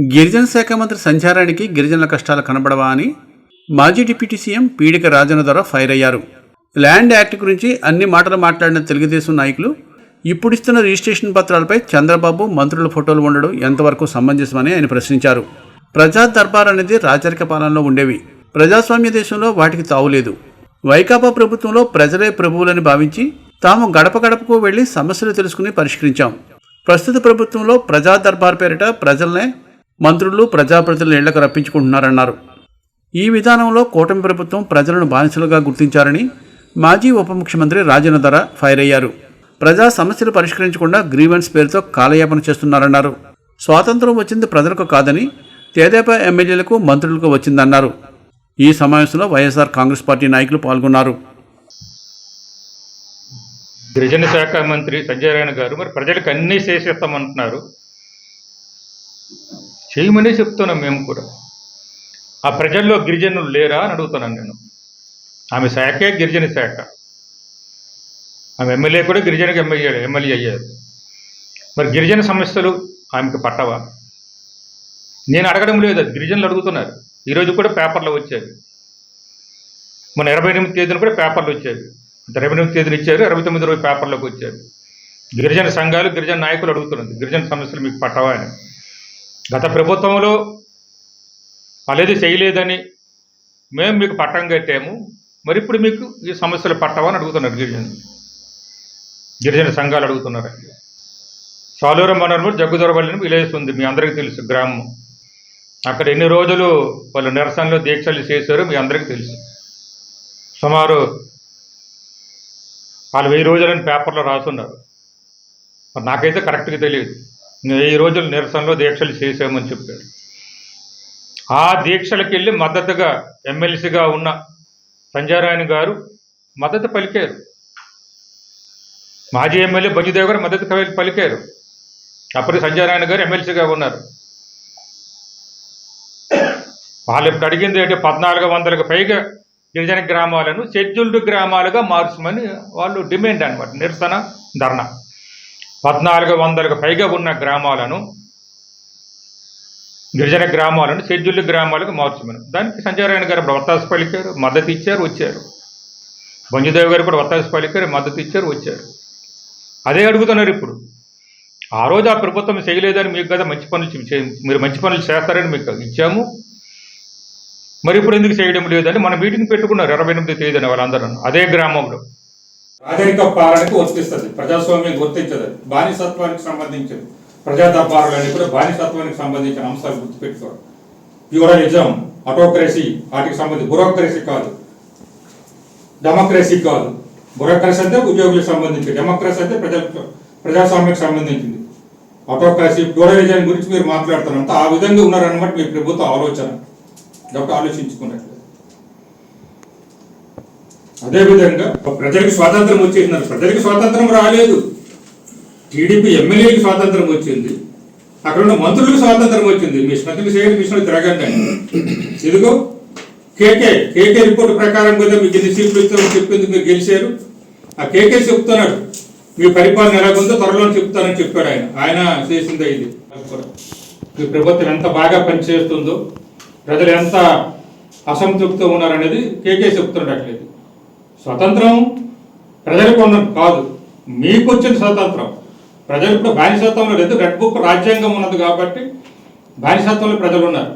గిరిజన శాఖ మంత్రి సంచారానికి గిరిజనుల కష్టాలు కనబడవా అని మాజీ డిప్యూటీ సీఎం పీడిక రాజన్న ద్వారా ఫైర్ అయ్యారు. ల్యాండ్ యాక్ట్ గురించి అన్ని మాటలు మాట్లాడిన తెలుగుదేశం నాయకులు ఇప్పుడిస్తున్న రిజిస్ట్రేషన్ పత్రాలపై చంద్రబాబు మంత్రుల ఫోటోలు ఉండడం ఎంతవరకు సమంజసమని ఆయన ప్రశ్నించారు. ప్రజా దర్బార్ అనేది రాచరిక పాలనలో ఉండేవి. ప్రజాస్వామ్య దేశంలో వాటికి తావులేదు వైకాపా ప్రభుత్వంలో ప్రజలే ప్రభువులని భావించి తాము గడప గడపకు వెళ్ళి సమస్యలు తెలుసుకుని పరిష్కరించాం. ప్రస్తుత ప్రభుత్వంలో ప్రజా దర్బార్ పేరిట ప్రజలనే మంత్రులు ప్రజాప్రతినిధులు ఇళ్ళకు రప్పించుకుంటున్నారన్నారు. ఈ విధానంలో కూటమి ప్రభుత్వం ప్రజలను బానిసలుగా గుర్తించారని మాజీ ఉప ముఖ్యమంత్రి రాజన్న ధర ఫైర్ అయ్యారు. ప్రజా సమస్యలు పరిష్కరించకుండా గ్రీవెన్స్ పేరుతో కాలయాపన చేస్తున్నారన్నారు. స్వాతంత్రం వచ్చింది ప్రజలకు కాదని తేదేపా ఎమ్మెల్యేలకు మంత్రులకు వచ్చిందన్నారు. ఈ సమావేశంలో వైఎస్ఆర్ కాంగ్రెస్ పార్టీ నాయకులు పాల్గొన్నారు. గిరిజన శాఖ మంత్రి సంజయ్ రాయణ గారు మరి ప్రజలకు అన్నీ చేసేస్తామంటున్నారు. చేయమనే చెప్తున్నాం మేము కూడా. ఆ ప్రజల్లో గిరిజనులు లేరా అని అడుగుతున్నాను నేను. ఆమె శాఖే గిరిజన శాఖ. ఆమె ఎమ్మెల్యే కూడా గిరిజనకి ఎమ్మెల్యే ఎమ్మెల్యే అయ్యారు. మరి గిరిజన సమస్యలు ఆమెకు పట్టవా? నేను అడగడం లేదు అది గిరిజనులు అడుగుతున్నారు. ఈరోజు కూడా పేపర్లో వచ్చాయి మన ఇరవై ఎనిమిది తేదీన కూడా పేపర్లు వచ్చేవి ఇరవై ఎనిమిది తేదీన ఇచ్చారు ఇరవై తొమ్మిది రోజు పేపర్లోకి వచ్చారు. గిరిజన సంఘాలు గిరిజన నాయకులు అడుగుతున్నారు గిరిజన సమస్యలు మీకు పట్టవా అని. గత ప్రభుత్వంలో వాళ్ళేది చేయలేదని మేము మీకు పట్టం కట్టాము. మరి ఇప్పుడు మీకు ఈ సమస్యలు పట్టవని అడుగుతున్నారు గిరిజన గిరిజన సంఘాలు అడుగుతున్నారు. సాలూరం మనోరమ జగ్గుదొరవల్లిని విలేజ్ ఉంది మీ అందరికీ తెలుసు గ్రామం. అక్కడ ఎన్ని రోజులు వాళ్ళు నిరసనలు దీక్షలు చేశారో మీ అందరికీ తెలుసు. సుమారు వాళ్ళు వెయ్యి రోజులని పేపర్లో రాసున్నారు. మరి నాకైతే కరెక్ట్గా తెలియదు. వెయ్యి రోజులు నిరసనలో దీక్షలు చేసామని చెప్పారు. ఆ దీక్షలకు వెళ్ళి మద్దతుగా ఎమ్మెల్సీగా ఉన్న సంజారాయణ గారు మద్దతు పలికారు. మాజీ ఎమ్మెల్యే బజ్జుదేవ్ గారు మద్దతు పలికారు. అప్పుడు సంజారాయణ గారు ఎమ్మెల్సీగా ఉన్నారు. వాళ్ళు ఇప్పుడు అడిగింది ఏంటి? పద్నాలుగు వందలకు పైగా గిరిజన గ్రామాలను షెడ్యూల్డ్ గ్రామాలుగా మార్చమని వాళ్ళు డిమాండ్ అనమాట నిరసన ధర్నా. పద్నాలుగు వందలకు పైగా ఉన్న గ్రామాలను గిరిజన గ్రామాలను షెడ్యూల్డ్ గ్రామాలకు మార్చమని. దానికి సంజయరాయణ గారు వత్తాసు పలికారు మద్దతు ఇచ్చారు వచ్చారు. బంజుదేవ్ గారు కూడా వత్తాసు పలికారు మద్దతు ఇచ్చారు వచ్చారు. అదే అడుగుతున్నారు ఇప్పుడు. ఆ రోజు ఆ ప్రభుత్వం చేయలేదని మీకు కదా మంచి పనులు మీరు మంచి పనులు చేస్తారని మీకు ఇచ్చాము. మరి ఇప్పుడు ఎందుకు చేయడం లేదని మన మీటింగ్ పెట్టుకున్నారు ఇరవై ఎనిమిది తేదీన వాళ్ళందరూ. అదే గ్రామంలో. రాజరిక పాలనకు వర్తిస్తుంది. ప్రజాస్వామ్యం గుర్తించదు. బానిసత్వానికి సంబంధించిన ప్రజా అని కూడా బానిసత్వానికి సంబంధించిన అంశాలు గుర్తుపెట్టుకోవాలి. ప్యూరలిజం ఆటోక్రసీ వాటికి సంబంధించి బ్యూరోక్రసీ కాదు. డెమోక్రసీ కాదు. బ్యూరోక్రసీ అంటే ఉద్యోగులకు సంబంధించి. డెమోక్రసీ అంటే ప్రజా ప్రజాస్వామ్యానికి సంబంధించింది. ఆటోక్రసీ ప్యూరలిజం గురించి మీరు మాట్లాడుతున్నంత ఆ విధంగా ఉన్నారన్నమాట మీ ప్రభుత్వ ఆలోచన. డాక్టర్ ఆలోచించుకున్నట్టు. అదేవిధంగా ప్రజలకు స్వాతంత్రం వచ్చేసినారు ప్రజలకు స్వాతంత్రం రాలేదు. టీడీపీ ఎమ్మెల్యేకి స్వాతంత్రం వచ్చింది. అక్కడ ఉన్న మంత్రులకు స్వాతంత్రం వచ్చింది. మీ స్మృతికి చేయడం మిషన్ తిరగండి. అని. ఇదిగో కేకే కేకే రిపోర్ట్ ప్రకారం కదా మీకు ఎన్ని సీట్లు ఇస్తామని చెప్పింది మీరు గెలిచారు. ఆ కేకే చెప్తున్నాడు. మీ పరిపాలన ఎలాగుందో త్వరలో చెప్తానని చెప్పాడు ఆయన. ఆయన చేసిందే ఇది. మీ ప్రభుత్వం ఎంత బాగా పనిచేస్తుందో ప్రజలు ఎంత అసంతృప్తితో ఉన్నారనేది కేకే చెప్తున్నాడు అట్లేదు స్వతంత్రం ప్రజలకు ఉన్నది కాదు. మీకు వచ్చిన స్వతంత్రం. ప్రజలు ఇప్పుడు బానిసత్వంలో లేదు. రెడ్ బుక్ రాజ్యాంగం ఉన్నది కాబట్టి బానిసత్వంలో ప్రజలు ఉన్నారు.